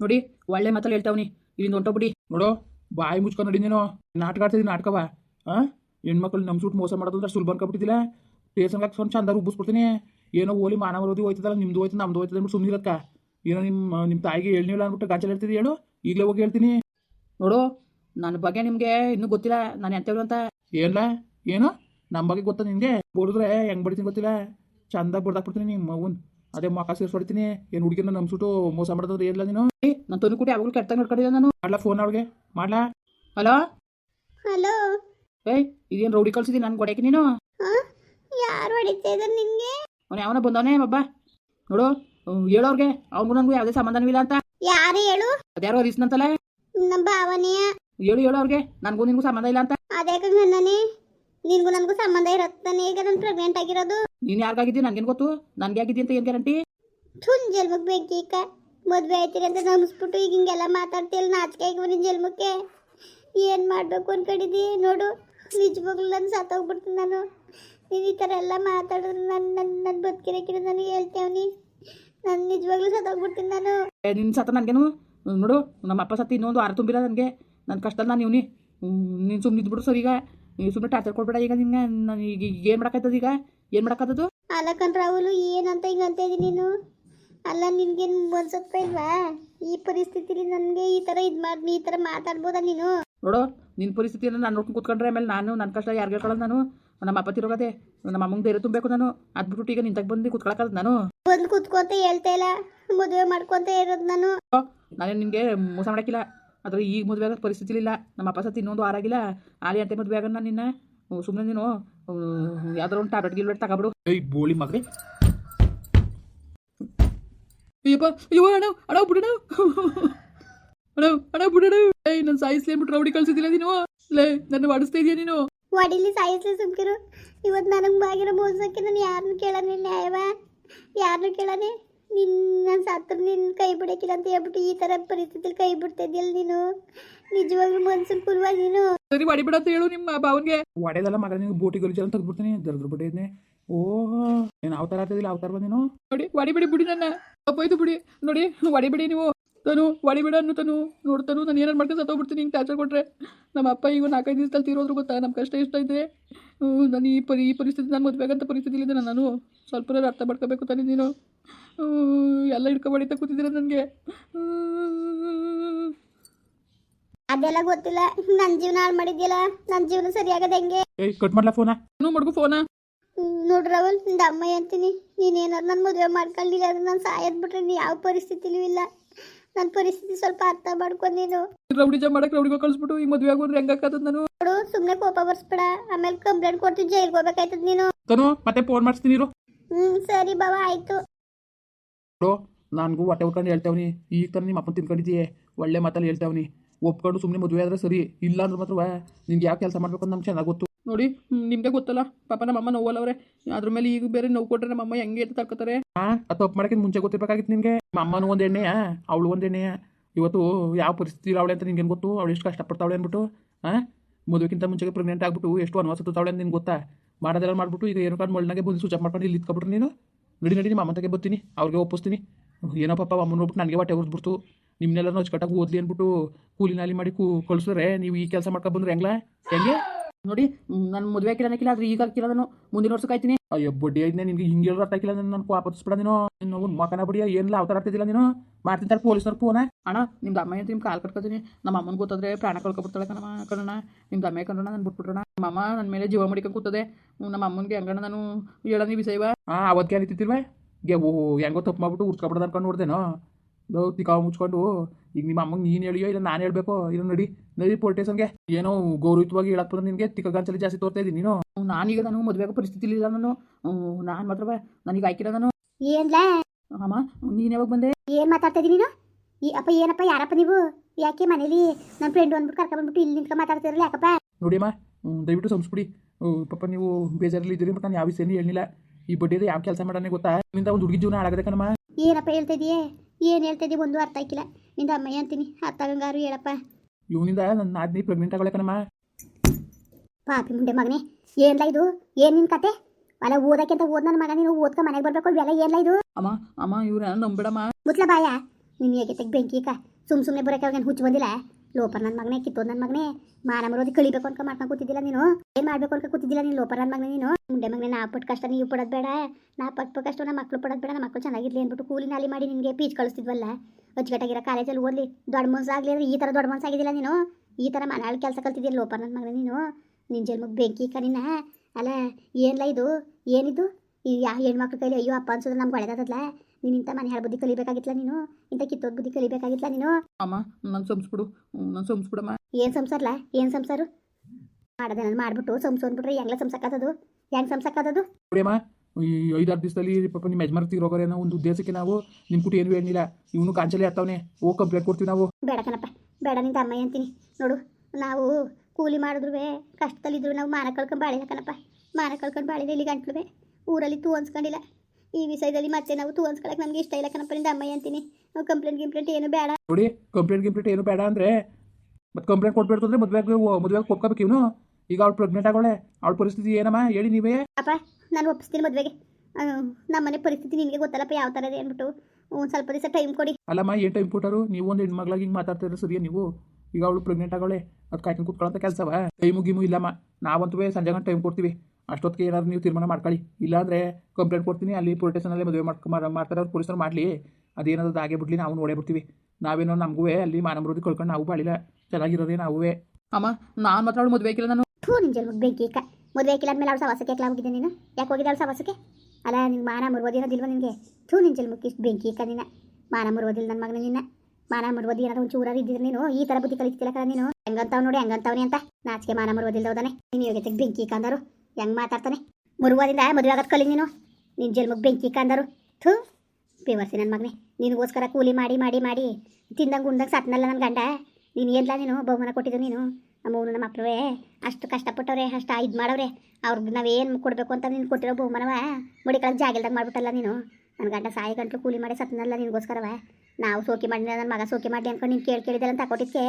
ನೋಡಿ, ಒಳ್ಳೆ ಮಾತಲ್ಲಿ ಹೇಳ್ತಾವನಿ. ಇಲ್ಲಿಂದ ಹೊಂಟೋಗ್ಬಿಡಿ. ನೋಡೋ, ಬಾಯಿ ಮುಚ್ಕೊಂಡು ನೋಡಿದ್ದೀನೋ ನಾಟಕ ಆಡ್ತಿದ್ದೀನಿ ನಾಟಕವ. ಹಾಂ ಹೆಣ್ಮಕ್ಳು ನಮ್ಮ ಸುಟ್ಟು ಮೋಸ ಮಾಡೋದು ಅಂದ್ರೆ ಸುಳ್ಳು ಅನ್ಕೊಬಿಟ್ಟಿದ್ದಿಲ್ಲ ಟೇಸನ್ ಹಾಕ್ಸ್ಕೊಂಡು ಚಂದ ರುಬ್ಬಿಸ್ಬಿಡ್ತೀನಿ. ಏನೋ ಓಲಿ ಮಾನವ ವಿರೋಧಿ ಹೋಯ್ತದಲ್ಲ, ನಿಮ್ದು ಹೋಯ್ತದ, ನಮ್ದು ಹೋಯ್ತದ ಅಂದ್ಬಿಟ್ಟು ಸುಮ್ಮನೆ ಇರಕ್ಕ ಏನೋ ನಿಮ್ಮ ನಿಮ್ಮ ತಾಯಿಗೆ ಹೇಳ್ನಿಲ್ಲ ಅಂದ್ಬಿಟ್ಟು ಗಾಂಚಲ್ ಹೇಳ್ತಿದ್ದಿ ಹೇಳು? ಈಗಲೇ ಹೋಗಿ ಹೇಳ್ತೀನಿ. ನೋಡು ನನ್ನ ಬಗ್ಗೆ ನಿಮಗೆ ಇನ್ನೂ ಗೊತ್ತಿಲ್ಲ. ನಾನು ಎಂಥವ್ರು ಅಂತ. ಏನಿಲ್ಲ ಏನೋ? ನಮ್ಮ ಬಗ್ಗೆ ಗೊತ್ತಾ ನಿನಗೆ? ಬಡಿದ್ರೆ ಹೆಂಗೆ ಬಡಿತೀನಿ ಗೊತ್ತಿಲ್ಲ? ಚಂದ ಬಡ್ದಾಕ್ಬಿಡ್ತೀನಿ ನಿಮ್ಮ ಮಗುನ್. ಅದೇ ಮಕ ಏನ್ ಏನು ಹುಡುಗಿನ ನಮ್ಸುಟ್ಟು ಮೋಸ ಮಾಡಿದ್ರೆ ಏನಿಲ್ಲ ನೀನು? ನಾನು ತೊನು ಕೂಡಿ ಯಾವಾಗಲೂ ಕೆಟ್ಟ ನೋಡ್ಕೊಂಡಿದ್ದೆ ನಾನು? ಮಾಡ್ಲಾ ಫೋನ್ ಅವಳಿಗೆ. ಮಾಡ್ಲಾ? ಹಲೋ? ಹಲೋ? ಏಯ್ ಇದೇನ್ ರೌಡಿ ಕಳ್ಸಿದ್ದೀನಿ ನಾನು ಗೊಡಕ್ಕೆ ನೀನು? ಯಾರು ಹೊಡಿತಾ ಇದ್ದಾರೆ ನಿನ್ಗೆ? ಅವನು ಯಾವನ ಬಂದವನೇ ಒಬ್ಬ ನೋಡು ಹೇಳೋರ್ಗೆ ಅವ್ನಿಗೂ ನನಗೂ ಯಾವುದೇ ಸಂಬಂಧನವಿಲ್ಲ ಅಂತ. ಯಾರು ಹೇಳು? ಅದ್ಯಾರೋ ರೀಸ್ನಂತಲ್ಲ ನಮ್ಮ ಭಾವನೆಯ ಹೇಳು ಹೇಳು ಅವ್ರಿಗೆ. ನನಗೂ ನಿನಗೂ ಸಂಬಂಧ ಇಲ್ಲ ಅಂತ. ಅದೇ ನನ್ನನೇ ನಿನ್ಗೂ ನನಗೂ ಸಂಬಂಧ ಇರತ್ತಾನೆ. ಈಗ ನಾನು ಪ್ರೆಗ್ನೆಂಟ್ ಆಗಿರೋದು. ನೀನು ಯಾರಿಗಾಗಿದ್ದಿ? ನನಗೇನು ಗೊತ್ತು? ನನಗೆ ಆಗಿದ್ದಿ ಅಂತ ಏನು ಗ್ಯಾರಂಟಿ ಥುನ್ ಜಲ್ಮಕ್ ಈಗ. ಮದ್ವೆ ಆಯ್ತೀರಿ ಅಂತ ನಮಿಸ್ಬಿಟ್ಟು ಈಗ ಹಿಂಗೆಲ್ಲ ಮಾತಾಡ್ತಿಲ್ಲ ನಾಚಿಕೆ ಆಗಿ ಬಂದಿನ ಜಲ್ಮಕ್ಕೆ. ಏನು ಮಾಡಬೇಕು ಅನ್ಕೊಂಡಿದ್ದಿ? ನೋಡು ನಿಜವಾಗ್ಲೂ ನಾನು ಸತ್ತೋಗ್ಬಿಡ್ತೀನಿ ನಾನು. ನೀನು ಈ ಥರ ಎಲ್ಲ ಮಾತಾಡಿದ್ರೆ ನನ್ನ ನನ್ನ ನನ್ನ ಬದುಕಿರಕ್ಕಿರೋ ನನಗೆ ಹೇಳ್ತೇವನಿ ನಾನು ನಿಜವಾಗ್ಲೂ ಸತ್ತೋಗ್ಬಿಡ್ತೀನಿ ನಾನು. ನಿನ್ನ ಸತ್ತ ನನಗೇನು? ನೋಡು ನಮ್ಮ ಅಪ್ಪ ಸತ್ತು ಇನ್ನೊಂದು ವಾರ ತುಂಬಿಲ್ಲ ನನಗೆ. ನನ್ನ ಕಷ್ಟದಲ್ಲಿ ನಾನು ಇವನಿ. ನೀನು ಸುಮ್ಮನೆ ಇದ್ಬಿಡು ಸರ್ ಈಗ. ನೀನು ಸುಮ್ಮನೆ ಟಾರ್ಚರ್ ಕೊಡ್ಬೇಡ ಈಗ ನಿನ್ನ ನಾನು ಈಗ ಏನು ಮಾಡೋಕ್ಕಾಯ್ತದ ಈಗ? ಏನು ಅಲ್ಲ ಅಲ್ಲಕನ್ ರಾಹುಲ್ ಏನಂತ ಹಿಂಗಂತ ಇದೀನಿ ನೀನು? ಅಲ್ಲ ನಿನ್ಗೇನು ಮನ್ಸತ್ತ ಇಲ್ವಾ? ಈ ಪರಿಸ್ಥಿತಿಲಿ ನನಗೆ ಈ ಥರ ಇದು ಮಾಡಿ ಈ ಥರ ಮಾತಾಡ್ಬೋದಾ ನೀನು? ನೋಡು ನಿನ್ನ ಪರಿಸ್ಥಿತಿ ನಾನು ನೋಡ್ಕೊಂಡು ಕೂತ್ಕೊಂಡ್ರೆ ಆಮೇಲೆ ನಾನು ನನ್ನ ಕಷ್ಟ ಯಾರು ಹೇಳ್ಕೊಳ್ಳೋದು ನಾನು? ನಮ್ಮ ಅಪ್ಪ ತಿರೋಗದೆ ನಮ್ಮ ಅಮ್ಮಂಗೆ ಧೈರ್ಯ ತುಂಬಬೇಕು ನಾನು. ಅದು ಬಿಟ್ಬಿಟ್ಟು ಈಗ ನಿಂತಾಗ ಬಂದು ಕೂತ್ಕೊಳಕ್ಕದ ನಾನು. ಬಂದು ಕುತ್ಕೊಂತ ಹೇಳ್ತಾ ಇಲ್ಲ ಮದುವೆ ಮಾಡ್ಕೊಂತ ಇರೋದು ನಾನು. ನಾನೇನು ನಿನಗೆ ಮೋಸ ಮಾಡೋಕ್ಕಿಲ್ಲ ಆದರೆ ಈಗ ಮದುವೆ ಆಗೋ ಪರಿಸ್ಥಿತಿ ಇಲ್ಲ ನಮ್ಮ ಅಪ್ಪ ಸತ್ತು ಇನ್ನೊಂದು ಆರಾಗಿಲ್ಲ ಆಲಿ ಅಂತ ಮದುವೆ ಆಗೋಣ ನಾನು ನಿನ್ನ. ಸುಮ್ಮನೆ ನೀನು ಯಾವ್ದಾರು ಒಂದು ಟ್ಯಾಬ್ಲೆಟ್ ಗಿಲ್ಬೆಟ್ ತಗೊಬಿಡು. ಏಯ್ ಬೋಳಿ ಮಗ್ರಿ. ಅಯ್ಯಪ್ಪ ಅಯ್ಯೋ ಅಣ್ಣ ಅಣ್ಣ ಬಿಡಣ ಅಣ್ಣ ಅಣ್ಣ ಬಿಡಣ ಏಯ್ ನಾನು ಸಾಯಿಸ್ಲಿ ಅಂದ್ಬಿಟ್ಟು ರೌಡಿ ಕಳ್ಸಿದ್ದಿಲ್ಲ ನೀನು? ಲೇ ನನ್ನ ಮಾಡಿಸ್ತಾ ಇದೀಯ ನೀನು? ಒಡಿಲಿ ಸಾಯಿಸ್ಲಿ ಸುಮ್ಕಿರು. ಇವತ್ತು ನನಗೆ ಬಾಗಿರೋ ಮೋಸಕ್ಕೆ ನಾನು ಯಾರನ್ನ ಕೇಳನೆ ನ್ಯಾಯವ ಯಾರನ್ನ ಕೇಳನೆ? ನಿನ್ನ ನಾನು ಸತ್ರ ನಿನ್ನ ಕೈ ಬಿಡಕ್ಕಿಲ್ಲ ಅಂತ ಹೇಳ್ಬಿಟ್ಟು ಈ ಥರ ಪರಿಸ್ಥಿತಿಲಿ ಕೈ ಬಿಡ್ತಾ ಇದೆಯಲ್ಲ ನೀನು? ನಿಜವಾಗ್ಲೂ ಮನ್ಸನ್ ನೀನು. ಸರಿ ಮಾಡಿಬಿಡ ಅಂತ ಹೇಳು ನಿಮ್ಮ ಭಾವನ್ಗೆ. ಒಡೆದಲ್ಲ ಮಗ ನಿಂಗೆ ಬೂಟಿ ಗಲಿಜ ಅಂತ ತೆಗ್ದ್ಬಿಡ್ತೀನಿ ದರ್ದ್ರ ಬಡ್ಡಿ ಓ ಏನು ಅವತಾರ ಆಗ್ತದಿಲ್ಲ ಅವತಾರ ಬಂದೇನು ನೋಡಿ ಹೊಡಿಬಿಡಿ ಬಿಡಿ ನನ್ನ. ತಪ್ಪಾಯ್ತು ಬಿಡಿ. ನೋಡಿ ಹೊಡಿಬಿಡಿ ನೀವು. ತನು ಹೊಡಿಬಿಡ ಅನ್ನು ತನು. ನೋಡ್ತಾನು ನಾನು ಏನಾರು ಮಾಡ್ಕೊಂಡು ಸತ್ತೋಗ್ಬಿಡ್ತೀನಿ ಹಿಂಗೆ ಟಾರ್ಚರ್ ಕೊಟ್ರೆ. ನಮ್ಮ ಅಪ್ಪ ಈಗ ನಾಲ್ಕೈದು ದಿವಸದಲ್ಲಿ ತೀರೋದ್ರು ಗೊತ್ತಾ? ನಮ್ಮ ಕಷ್ಟ ಇಷ್ಟ ಇದೆ? ನಾನು ಈ ಪರಿ, ಈ ಪರಿಸ್ಥಿತಿ, ನಾನು ಮದುವೆ ಆಗಂತ ಪರಿಸ್ಥಿತಿ ಇದೆ ನಾನು ಸ್ವಲ್ಪ ಅರ್ಥ ಮಾಡ್ಕೋಬೇಕು ತಾನೇ ನೀನು. ಎಲ್ಲ ಹಿಡ್ಕೊ ಹೊಡಿತಾ ಕೂತಿದ್ದೀರ ನನಗೆ. ಅದೆಲ್ಲ ಗೊತ್ತಿಲ್ಲ. ನನ್ ಜೀವನ ಹಾಳು ಮಾಡಿದ್ಯಲ್ಲ? ನನ್ ಜೀವನ ಸರಿಯಾಗದ ಹೆಂಗೆ? ಏಯ್ ಕಟ್ ಮಾಡ್ಲಾ ಫೋನ ನೀವು ಮಡ್ಗು ಫೋನ ಹ್ಮ್, ನೋಡ್ರಿ ರಾಹುಲ್ನಿಂದ ಅಮ್ಮ ಅಂತೀನಿ. ನೀನೇನಾರು ನನ್ನ ಮದುವೆ ಮಾಡ್ಕೊಂಡಿಲ್ಲ ಅಂದ್ರೆ ನಾನು ಸಾಯದ್ ಬಿಟ್ರೆ ನೀ ಯಾವ ಪರಿಸ್ಥಿತಿಲೂ ಇಲ್ಲ. ನನ್ನ ಪರಿಸ್ಥಿತಿ ಸ್ವಲ್ಪ ಅರ್ಥ ಮಾಡ್ಕೊಂಡ್ ನೀನು. ರೌಡಿ ಜಾ ಮಾಡಕ್ ರೌಡಿ ಕಳ್ಸ್ಬಿಟ್ಟು ಈ ಮದುವೆ ಆಗೋದ್ರೆ ಹೆಂಗಾಕತ್ತದ ನಾನು? ನೋಡು ಸುಮ್ನೆ ಕೋಪ ಬರ್ಸ್ಬೇಡ. ಆಮೇಲೆ ಕಂಪ್ಲೇಂಟ್ ಕೊಡ್ತೀನಿ ಜೈಲ್ಗೆ ಹೋಗ್ಬೇಕಾಯ್ತದ ನೀನು. ತನು ಮತ್ತೆ ಫೋನ್ ಮಾಡಿಸ್ತೀನಿ ಹ್ಮ್ ಸರಿ ಬಾಬಾ ಆಯ್ತು. ನೋಡು ನನಗೂ ಹೊಟ್ಟೆ ಉಟ್ಕೊಂಡು ಹೇಳ್ತಾವ್ನಿ. ಈಗ ತಾನು ನಿಮ್ಮ ಅಪ್ಪನ ತಿನ್ಕೊಂಡಿದ್ದೀಯೆ ಒಳ್ಳೆ ಮಾತಲ್ಲಿ ಹೇಳ್ತಾವ್ನಿ. ಒಪ್ಕೊಂಡು ಸುಮ್ಮನೆ ಮದುವೆ ಆದ್ರೆ ಸರಿ ಇಲ್ಲ ಅಂದ್ರೆ ಮಾತ್ರ ನಿನ್ಗೆ ಯಾವ ಕೆಲಸ ಮಾಡ್ಬೇಕು ಅಂತ ನಮ್ಗೆ ಚೆನ್ನಾಗಿ ಗೊತ್ತು. ನೋಡಿ ನಿಮಗೆ ಗೊತ್ತಲ್ಲ ಪಾಪ ನಮ್ಮಮ್ಮ ನೋವಲ್ಲವ್ರೆ. ಅದ್ರ ಮೇಲೆ ಈಗ ಬೇರೆ ನೋವು ಕೊಟ್ರೆ ನಮ್ಮಮ್ಮ ಹೆಂಗೆ ಅಂತ ತರ್ಕೋತಾರೆ ಹಾಂ ಅದು ತಪ್ಪು ಮಾಡೋಕ್ಕೆ ಮುಂಚೆ ಗೊತ್ತಿರ್ಬೇಕಾಗಿತ್ತು ನಿಮಗೆ. ನಿಮ್ಮ ಅಮ್ಮನೂ ಒಂದು ಎಣ್ಣೆಯ? ಅವಳು ಒಂದು ಎಣ್ಣೆಯ? ಇವತ್ತು ಯಾವ ಪರಿಸ್ಥಿತಿ ಅವಳೆ ಅಂತ ನಿನ್ಗೇನು ಗೊತ್ತು? ಅವಳು ಎಷ್ಟು ಕಷ್ಟಪಡ್ತಾವಳೆ ಅಂದ್ಬಿಟ್ಟು ಹಾಂ ಮದುವೆಗಿಂತ ಮುಂಚೆಗೆ ಪ್ರೆಗ್ನೆಂಟ್ ಆಗ್ಬಿಟ್ಟು ಎಷ್ಟು ಅನ್ವಾಸ ತುತ್ತಾವಳೆ ಅಂತ ನಿನ್ಗೆ ಗೊತ್ತಾ? ಮಾಡೋದೆಲ್ಲ ಮಾಡ್ಬಿಟ್ಟು ಈಗ ಏನೋ ಕಾರಣ ಮೊಳ್ನಾಗೆ ಬಂದು ಸ್ವಿಚ್ ಮಾಡ್ಕೊಂಡು ಇಲ್ಲಿ ಇತ್ಕೊಬಿಟ್ರು ನೀನು? ನಡಿ ನಡಿ ನಿಮ್ಮ ಅಮ್ಮನಿಗೆ ಬರ್ತೀನಿ ಅವ್ರಿಗೆ ಒಪ್ಪಿಸ್ತೀನಿ. ಏನೋ ಪಾಪ ಅಮ್ಮನ ಹೋಗ್ಬಿಟ್ಟು ನನಗೆ ಹೊಟ್ಟೆ ಉರಿದ್ಬಿಡ್ತು. ನಿಮ್ಮನ್ನೆಲ್ಲ ಅಚ್ಚುಕಟ್ಟಾಗಿ ಓದ್ಲಿ ಅಂದ್ಬಿಟ್ಟು ಕೂಲಿ ನಾಲಿ ಮಾಡಿ ಕೂ ಕಳ್ಸಿದ್ರೆ ನೀವು ಈ ಕೆಲಸ ಮಾಡ್ಕೊಂಡು ಬಂದ್ರೆ ಹೆಂಗ್ಲಾ? ಹೆಂಗೆ? ನೋಡಿ ನನ್ನ ಮದುವೆ ಹಾಕಿಲ್ಲ ಅನ್ನಕ್ಕಿಲ್ಲ ಆದ್ರೆ ಈಗ ಹಾಕಿಲ್ಲ ನಾನು. ಮುಂದಿನ ವರ್ಷಕ್ಕೆ ಆಯ್ತೀನಿ ಅಯ್ಯೋ ಬಡ್ಡಿ ಐದ್ನೆ ನಿನ್ಗೆ ಹಿಂಗೆ ಹೇಳೋ ಅರ್ಥ ಆಗಿಲ್ಲ ನನ್ನ ವಾಪಸ್ಬಿಡ ನೀನು. ನೀನು ಮಕನ ಬಡಿಯ ಏನಿಲ್ಲ ಅವತಾರ ಆಗ್ತಿದ್ದಿಲ್ಲ ನೀನು? ಮಾಡ್ತಿದ್ದಾರೆ ಪೊಲೀಸ್ನವ್ರು ಫೋನ ಅಣ್ಣ ನಿಮ್ದು ಅಮ್ಮ ಅಂತ ನಿಮ್ಗೆ ಕಾಲು ಕಟ್ಕೊತೀನಿ? ನಮ್ಮ ಅಮ್ಮನ ಗೊತ್ತಾದ್ರೆ ಪ್ರಾಣ ಕಳ್ಕೊಬಿಡ್ತಾಳೆ ಕಣಮ್ಮ ಕಣಣ್ಣ. ನಿಮ್ದು ಅಮ್ಮ ಕಣ್ಣ ನಾನು ಬಿಟ್ಬಿಟ್ರಣ ನಮ್ಮ ಅಮ್ಮ ನನ್ನ ಮೇಲೆ ಜೀವ ಮಡಿಕೊಂಡು ಕೂತದೆ. ನಮ್ಮ ಅಮ್ಮನಿಗೆ ಹೆಂಗಣ್ಣ ನಾನು? ಹೇಳ ವಿಷಯವ ಹಾಂ ಅವತ್ತಿಗೆ ಏನಿತ್ತಿಲ್ವೇ ಗೆ ಓ ಹೆಂಗೋ ತಪ್ಪು ಮಾಡ್ಬಿಟ್ಟು ಉರ್ಸ್ಕೊಬಿಡೋದು ಅನ್ಕೊಂಡು ನೋಡ್ದೇನೋ? ಲೋ ತಿಕಾವ್ ಮುಚ್ಕೊಂಡು ಈಗ ನಿಮ್ಮ ಅಮ್ಮಂಗೆ ನೀನು ಹೇಳಿಯೋ ಇಲ್ಲ ನಾನು ಹೇಳ್ಬೇಕು ಇಲ್ಲ ನಡಿ. ನಡಿ ಪೊಲಿಟೇಷನ್ಗೆ ಏನೋ ಗೌರವಿತವಾಗಿ ಹೇಳಕ್ ಬಂದ್ರೆ ನಿನಗೆ ತಿಕ್ಕಗಂಚಲಿ ಜಾಸ್ತಿ ತೋರ್ತಾ ಇದ್ದೀನಿ ನೀನು. ನಾನೀಗ ನಾನು ಮದುವೆಗೆ ಪರಿಸ್ಥಿತಿ ಇಲ್ಲ ನಾನು. ನಾನು ಮಾತ್ರ ನನಗೆ ಆಯ್ಕಿಲ್ಲ ನಾನು. ಏನ್ಲ? ಅಮ್ಮ ನೀನು ಯಾವಾಗ ಬಂದೆ? ಏನು ಮಾತಾಡ್ತಾ ಇದೀನಿ ನೀನು? ಈ ಅಪ್ಪ ಏನಪ್ಪ ಯಾರಪ್ಪ ನೀವು? ಯಾಕೆ ಮನೇಲಿ? ನನ್ನ ಫ್ರೆಂಡ್ ಅಂದ್ಬಿಟ್ಟು ಕರ್ಕೊಂಡ್ಬಿಟ್ಟು ಇಲ್ಲಿ ನಿಂತ್ಕೊಂಡು ಮಾತಾಡ್ತಿರಲ್ಲ ಯಾಕಪ್ಪ? ನೋಡಿ ಅಮ್ಮ ದಯವಿಟ್ಟು ಸಂಸ್ಬಿಡಿ. ಪಾಪ ನೀವು ಬೇಜಾರಲ್ಲಿ ಇದ್ದೀರಿ ಬಟ್ ನಾನು ಯಾವ ವಿಷಯನೂ ಹೇಳಿಲ್ಲ ಈ ಬಡ್ಡಿ ಯಾವ ಕೆಲಸ ಮಾಡೋಣ ಗೊತ್ತಾ? ನಿಂದ ಒಂದು ಹುಡುಗಿ ಜೀವನ ಹಾಳಾಗದೆ ಕಣಮ್ಮ. ಏನಪ್ಪ ಹೇಳ್ತಾ ಇದೀಯೇ? ಏನು ಹೇಳ್ತಿದ್ದೀವಿ ಒಂದು ಅರ್ಥ ಆಯ್ಕಿಲ್ಲ ನಿಂದ ಅಮ್ಮ ಅಂತೀನಿ ಅರ್ಥ ಆಗಂಗಾರು ಹೇಳಪ್ಪ. ಇವನಿಂದ ನನ್ನ ನಾದಿನಿ ಪ್ರೆಗ್ನೆಂಟ್ ಕಣಮ್ಮ. ಪಾಪಿ ಮುಂಡೆ ಮಗನೇ ಏನ್ಲ ಇದು? ಏನು ನಿನ್ನ ಕತೆ? ಅಲ್ಲ ಓದಕ್ಕೆ ಅಂತ ಓದ್ ನನ್ನ ಮಗ ನೀನು ಓದ್ಕ ಮನೆಗೆ ಬರ್ಬೇಕು ಇವೆಲ್ಲ ಏನ್ಲ ಇದು? ಅಮ್ಮ ಅಮ್ಮ ಇವ್ರ ನಂಬಿಡಮ್ಮ ಮುತ್ಲ ಬಾಯ? ನಿನ್ನ ಹೇಗೆ ತೆಗ್ ಬೆಂಕಿ ಕ ಸುಮ್ ಸುಮ್ಮನೆ ಬರೋಕೆ ಅವ್ರಿಗೆ ಹುಚ್ಚು ಬಂದಿಲ್ಲ? ಲೋಪರ್ ನನ್ನ ಮಗನೇ ಕಿತ್ತೋದ್ ನನ್ನ ಮಗನೇ. ಮಾನ ಮರೋದಿ ಕಳಿಬೇಕು ಅನ್ಕ ಮಾಡ್ಕೊಂಡು ಕೂತಿದ್ದಿಲ್ಲ ನೀನು? ಏನ್ ಮಾಡ್ಬೇಕು ಅನ್ಕ ಕೂತಿದ್ದಿಲ್ಲ ನೀನು, ಲೋಪರ್ ನನ್ನ ಮಗನೇ ನೀನು? ಮುಂಡೆ ಮಗನೇ ನಾ ಪಟ್ಟು ಕಷ್ಟ ನೀವು ಪಡೋದು ಬೇಡ. ನಾ ಪಟ್ಟು ಕಷ್ಟ ನಮ್ಮ ಮಕ್ಳು ಪಡೋದು ಬೇಡ ನಮ್ಮ ಮಕ್ಳು ಚೆನ್ನಾಗಿರ್ಲಿ ಅಂದ್ಬಿಟ್ಟು ಕೂಲಿ ನಾಲಿ ಮಾಡಿ ನಿನಗೆ ಪೀಚ್ ಕಳಿಸ್ತಿದ್ವಲ್ಲ. ಅಚ್ಚುಕಟ್ಟಾಗಿರೋ ಕಾಲೇಜಲ್ಲಿ ಓದ್ಲಿ. ದೊಡ್ಡ ಮನ್ಸಾಗ್ಲಿ ಅಂದ್ರೆ ಈ ಥರ ದೊಡ್ಡ ಮನ್ಸಾಗಿದ್ದಿಲ್ಲ ನೀನು? ಈ ಥರ ಮನೆಯಲ್ಲಿ ಕೆಲಸ ಕಲ್ತಿದ್ದೀನಿ ಲೋಪರ್ ನನ್ನ ಮಗನೇ ನೀನು? ನಿನ್ನ ಜನ್ಮಕ್ಕೆ ಬೆಂಕಿ ಕನಿನ ಅಲ್ಲ ಏನಿಲ್ಲ ಇದು? ಏನಿದು? ಈ ಯಾ ಹೆಣ್ಮಕ್ಳ ಕೈಲಿ ಅಯ್ಯೋ ಅಪ್ಪ ಅನ್ಸೋದ್ರೆ ನಮ್ಗೆ ಒಳ್ಳೇದಾದಲ್ಲ ನೀನು ಇಂಥ ಮನೆ ಹಾಳು ಬುದ್ಧಿ ಕಲಿಬೇಕಾಗಿತ್ತಲ್ಲ ನೀನು? ಇಂಥ ಕಿತ್ತೋದ್ ಬುದ್ಧಿ ಕಲಿಬೇಕಾಗಿತ್ತಲ್ಲ ನೀನು? ಅಮ್ಮ ನಾನು ಸಂಸ್ಬಿಡು. ನಾನು ಸಂಸ್ಬಿಡಮ್ಮ. ಏನು ಸಂಸಾರಲ್ಲ ಏನು ಸಂಸಾರು? ಮಾಡದ ನಾನು ಮಾಡ್ಬಿಟ್ಟು ಅಂದ್ಬಿಟ್ರೆ ಹೆಂಗ್ಲ ಸಂಸಕ್ಕತ್ತದು ಹೆಂಗೆ ಸಂಸಕ್ಕತ್ತದು ನೋಡಿಯಮ್ಮ ಈ ಐದಾರು ದಿವಸದಲ್ಲಿ ಪಾಪ ನಿಮ್ಮ ಯಜಮಾನ ತೀರೋಗೋರೇನೋ ಒಂದು ಉದ್ದೇಶಕ್ಕೆ ನಾವು ನಿಮ್ಮ ಕುಟಿ ಏನು ಹೇಳಿಲ್ಲ ಇವನು ಕಾಂಚಲಿ ಆಗ್ತಾವನೆ. ಓ ಕಂಪ್ಲೇಂಟ್ ಕೊಡ್ತೀವಿ ನಾವು. ಬೇಡ ಕಣಪ್ಪ ಬೇಡ ನಿಂತ ಅಮ್ಮ ಅಂತೀನಿ. ನೋಡು ನಾವು ಕೂಲಿ ಮಾಡಿದ್ರು ಕಷ್ಟದಲ್ಲಿದ್ರು ನಾವು ಮಾನ ಕಳ್ಕೊಂಡು ಬಾಳಿಲ್ಲ ಕಣಪ್ಪ. ಮಾನ ಕಳ್ಕೊಂಡು ಬಾಳಿಲ್ಲ ಇಲ್ಲಿ ಗಂಟ್ಲುವೆ. ಊರಲ್ಲಿ ತೂ ಅನ್ಸ್ಕೊಂಡಿಲ್ಲ. ಈ ವಿಷಯದಲ್ಲಿ ಮತ್ತೆ ನಾವು ತೂ ಅನ್ಸ್ಕೊಳಕ್ಕೆ ನಮಗೆ ಇಷ್ಟ ಇಲ್ಲ ಕಣಪ್ಪ ನಿಂದ ಅಮ್ಮ ಅಂತೀನಿ. ನಾವು ಕಂಪ್ಲೇಂಟ್ ಗಿಂಪ್ಲೇಂಟ್ ಏನು ಬೇಡ. ನೋಡಿ ಕಂಪ್ಲೇಂಟ್ ಗಿಂಪ್ಲೇಂಟ್ ಏನು ಬೇಡ ಅಂದ್ರೆ ಮತ್ತೆ ಕಂಪ್ಲೇಂಟ್ ಕೊಟ್ಬಿಡ್ತು ಅಂದ್ರೆ ಮದುವೆಗೆ ಮದುವೆಗೆ ಒಪ್ಕೋಬೇಕು ಇವನು. ಈಗ ಅವ್ಳು ಪ್ರೆಗ್ನೆಂಟ್ ಆಗೋಳೆ. ಅವಳ ಪರಿಸ್ಥಿತಿ ಏನಮ್ಮ? ಹೇಳಿ ನೀವೇ. ಅಪ್ಪ ನಾನು ಒಪ್ಪಿಸ್ತೀನಿ ಮದುವೆಗೆ. ನಮ್ಮನೆ ಪರಿಸ್ಥಿತಿ ನಿನಗೆ ಗೊತ್ತಲ್ಲಪ್ಪ ಯಾವ ಥರ ಇದೆ ಅಂದ್ಬಿಟ್ಟು. ಒಂದು ಸ್ವಲ್ಪ ದಿವಸ ಟೈಮ್ ಕೊಡಿ. ಅಲ್ಲಮ್ಮ ಏನು ಟೈಮ್ ಕೊಟ್ಟರು? ನೀವು ಒಂದು ಹೆಣ್ಮಗ್ಳಾಗಿ ಹಿಂಗೆ ಮಾತಾಡ್ತಿದ್ರೆ ಸರಿಯಾ ನೀವು? ಈಗ ಅವಳು ಪ್ರೆಗ್ನೆಂಟ್ ಆಗೋಳೆ. ಅದು ಕಾಯ್ಕೊಂಡು ಕೂತ್ಕೊಳ್ಳೋಂಥ ಕೆಲಸವ? ಟೈಮು ಗಿಮು ಇಲ್ಲಮ್ಮ. ನಾವಂತೂ ಸಂಜೆ ಗಂಟೆ ಟೈಮ್ ಕೊಡ್ತೀವಿ. ಅಷ್ಟೊತ್ತಿಗೆ ಏನಾದ್ರು ನೀವು ತೀರ್ಮಾನ ಮಾಡ್ಕೊಳ್ಳಿ. ಇಲ್ಲಾಂದರೆ ಕಂಪ್ಲೇಂಟ್ ಕೊಡ್ತೀನಿ, ಅಲ್ಲಿ ಪೊಲೀಸ್ ಸ್ಟೇಷನಲ್ಲಿ ಮದುವೆ ಮಾಡ್ಕೊ ಮಾಡ್- ಮಾಡ್ತಾರೆ, ಅವ್ರು ಪೊಲೀಸರು ಮಾಡಲಿ. ಅದೇನಾದ್ರು ಆಗೇ ಬಿಡ್ಲಿ, ನಾವು ನೋಡೇ ಬಿಡ್ತೀವಿ ನಾವೇನೋ ನಮಗೂ ಅಲ್ಲಿ ಮಾನಮೃದ್ಧಿ ಕಳ್ಕೊಂಡು ನಾವು ಬಾಳಿಲ್ಲ. ಚೆನ್ನಾಗಿರೋದೇ ನಾವೇ ಅಮ್ಮ, ನಾನು ಮಾತ್ರ ಅವಳು ಮದುವೆ ಆಗಿಲ್ಲ ನಾನು. ಥೂ, ನಿನ್ ಜನ್ಮಕ್ಕೆ ಬೆಂಕಿ ಮದುವೆ ಆಗಿಲ್ಲ ಆದ್ಮೇಲೆ ಅವ್ರು ಸವಾಸಕ್ಕೆ ಯಾಕೆ ಹೋಗಿದ್ದೆ ನೀನು? ಯಾಕೆ ಹೋಗಿದ್ದೆ ಅವಳು ಸವಾಸಕ್ಕೆ? ಅಲ್ಲ ನಿಂಗೆ ಮಾನ ಮರುವುದಿರೋದಿಲ್ವ ನಿನಗೆ? ಥೂ, ನಿನ್ ಜನ್ಮಕ್ಕೆ ಇಷ್ಟು ಬೆಂಕಿ ಇಕ್ಕ ನಿನ್ನ ಮಾನ ಮುರುವುದಿಲ್ಲ ನನ್ನ ಮಗನ ನಿನ್ನ. ಮಾನ ಮುರುವುದಿ ಏನಾದ್ರು ಒಂದು ಚೂರಾರು ಇದ್ದಿದ್ರೆ ನೀನು, ಈ ಥರ ಬುದ್ಧಿ ಕಲಿತಿಲ್ಲ ಕಣ ನೀನು. ಹೆಂಗಂತಾವ್ ನೋಡಿ, ಹೆಂಗಂತಾವನಿ ಅಂತ. ನಾಚಿಕೆ ಮಾನ ಮುರುವುದಿಲ್ಲ ಹೋದಾನೆ ನೀನು ಯೋಗ್ಯತೆಗೆ ಬೆಂಕಿ ಕಂದರು ಹೆಂಗ್ ಮಾತಾಡ್ತಾನೆ? ಮುರುವಾದಿಂದ ಮದುವೆ ಆಗೋದು ಕಲಿ ನೀನು? ನಿನ್ನ ಜನ್ಮಕ್ಕೆ ಬೆಂಕಿ ಕಂದರು. ಥೂ ಪೇವರ್ಸಿ ನನ್ನ ಮಗನೇ. ನಿನಗೋಸ್ಕರ ಕೂಲಿ ಮಾಡಿ ಮಾಡಿ ಮಾಡಿ ತಿಂದಂಗೆ ಉಂಡಂಗೆ ಸತ್ನಲ್ಲ ನನ್ನ ಗಂಡ. ನೀನು ಎಲ್ಲ ನೀನು? ಬಹುಮಾನ ಕೊಟ್ಟಿದ್ದು ನೀನು? ನಮ್ಮವ್ರು ನಮ್ಮ ಮಕ್ಕಳೇ ಅಷ್ಟು ಕಷ್ಟಪಟ್ಟವ್ರೆ, ಅಷ್ಟು ಇದು ಮಾಡವ್ರೆ. ಅವ್ರಿಗೆ ನಾವೇನು ಕೊಡಬೇಕು ಅಂತ ನೀನು ಕೊಟ್ಟಿರೋ ಬಹುಮಾನವ? ಮಡಿಕಳಕ್ಕೆ ಜಾಗಿಲ್ದಾಗ ಮಾಡ್ಬಿಟ್ಟಲ್ಲ ನೀನು? ನನ್ನ ಗಂಡ ಸಾಯಿ ಗಂಟ್ಲು ಕೂಲಿ ಮಾಡಿ ಸತ್ನಲ್ಲ ನಿನಗೋಸ್ಕರವ. ನಾವು ಸೋಕಿ ಮಾಡಿ ನನ್ನ ಮಗ ಸೋಕಿ ಮಾಡಿ ಅನ್ಕೊಂಡು ನೀನು ಕೇಳಿ ಕೇಳಿದೆ ಅಂತ ಕೊಟ್ಟಿದ್ಕೆ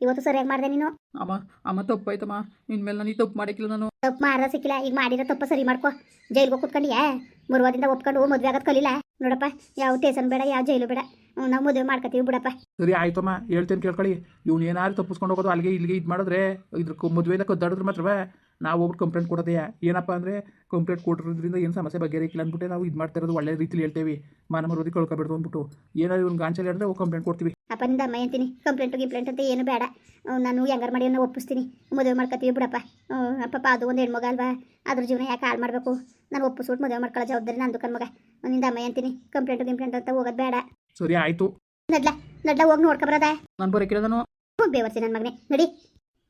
ಇವತ್ತು ಸರಿಯಾಗಿ ಮಾಡಿದೆ ನೀನು? ಅಮ್ಮ ಅಮ್ಮ ತಪ್ಪಾಯ್ತಮ್ಮ. ಇನ್ಮೇಲೆ ನಾನು ಈ ತಪ್ಪು ಮಾಡಿಕ್ಕಿಲ್ಲ ನಾನು. ತಪ್ಪು ಮಾಡ್ದ ಸಿಕ್ಕಿಲ್ಲ. ಈಗ ಮಾಡಿರೋ ತಪ್ಪ ಸರಿ ಮಾಡ್ಕೊ. ಜೈಲ್ಗೆ ಕುತ್ಕೊಂಡಿಯಾ? ಮುರುವಾದಿಂದ ಒಪ್ಕೊಂಡು ಮದುವೆ ಆಗೋದು ಕಲಿಲ್ಲ ನೋಡಪ್ಪ ಯಾವ ಟೇಷನ್ ಬೇಡ ಯಾವ ಜೈಲು ಬೇಡ. ನಾವು ಮದುವೆ ಮಾಡ್ಕೊತೀವಿ ಬಿಡಪ್ಪ. ಸರಿ ಆಯ್ತಮ್ಮ ಹೇಳ್ತೇನೆ ಕೇಳ್ಕೊಳ್ಳಿ. ಇವ್ನು ಏನಾದ್ರು ತಪ್ಪಿಸ್ಕೊಂಡು ಹೋಗೋದು ಅಲ್ಲಿಗೆ ಇಲ್ಲಿಗೆ ಇದು ಮಾಡಿದ್ರೆ ಇದ್ರ ಮದುವೆಯಿಂದ ಕದ್ದಾಡಿದ್ರೆ ಮಾತ್ರವೇ ನಾವು ಹೋಗ್ಬಿಟ್ಟು ಕಂಪ್ಲೇಂಟ್ ಕೊಡೋದೇ ಏನಪ್ಪ ಅಂದರೆ ಕಂಪ್ಲೇಂಟ್ ಕೊಟ್ಟಿರೋದ್ರಿಂದ ಏನು ಸಮಸ್ಯೆ ಬಗೆಹರಿಕಿಲ್ಲ ಅಂದ್ಬಿಟ್ಟು ನಾವು ಇದು ಮಾಡ್ತಾ ಇರೋದು ಒಳ್ಳೆ ರೀತಿಲಿ ಹೇಳ್ತೇವೆ. ಮಾನ ಮರೋದಿ ಕಳ್ಕೊಬಿಡ್ದು ಅಂದ್ಬಿಟ್ಟು. ಏನಾದ್ರು ಇವ್ನು ಗಾಂಚಲ್ಲಿ ಹೇಳಿದ್ರೆ ಹೋಗಿ ಕಂಪ್ಲೇಂಟ್ ಕೊಡ್ತೀವಿ. ಅಪ್ಪನಿಂದ ಅಮ್ಮ ಅಂತೀನಿ. ಕಂಪ್ಲೇಂಟು ಗಿಂಪ್ಲೇಂಟ್ ಅಂತ ಏನು ಬೇಡ. ನಾನು ಹೆಂಗಾರು ಮಾಡಿ ಒಪ್ಪಿಸ್ತೀನಿ. ಮದುವೆ ಮಾಡ್ಕೊತೀವಿ ಬಿಡಪ್ಪ. ಪಾಪ ಅದು ಒಂದು ಹೆಣ್ಮಗ ಅಲ್ವಾ? ಅದ್ರ ಜೀವನ ಯಾಕೆ ಹಾಳು ಮಾಡಬೇಕು? ನಾನು ಒಪ್ಪಿಸ್ಬಿಟ್ಟು ಮದುವೆ ಮಾಡ್ಕೊಳ್ಳೋ ಜವಾಬ್ದಾರಿ ನಂದು ಕಣ್ಮಗ ನಿಂದ ಅಮ್ಮ ಅಂತೀನಿ. ಕಂಪ್ಲೇಂಟ್ ಗಿಂಪ್ಲೇಂಟ್ ಅಂತ ಹೋಗೋದು ಬೇಡ. ಸರಿ ಆಯ್ತು. ನಡ್ಲ ನಡ್ಲ ಹೋಗಿ ನೋಡ್ಕೊಬರದ ನಾನು ಬರೋಕಿರೋದನು ಬೇವರ್ಸಿ ನನ್ನ ಮಗನೇ. ನಡಿ.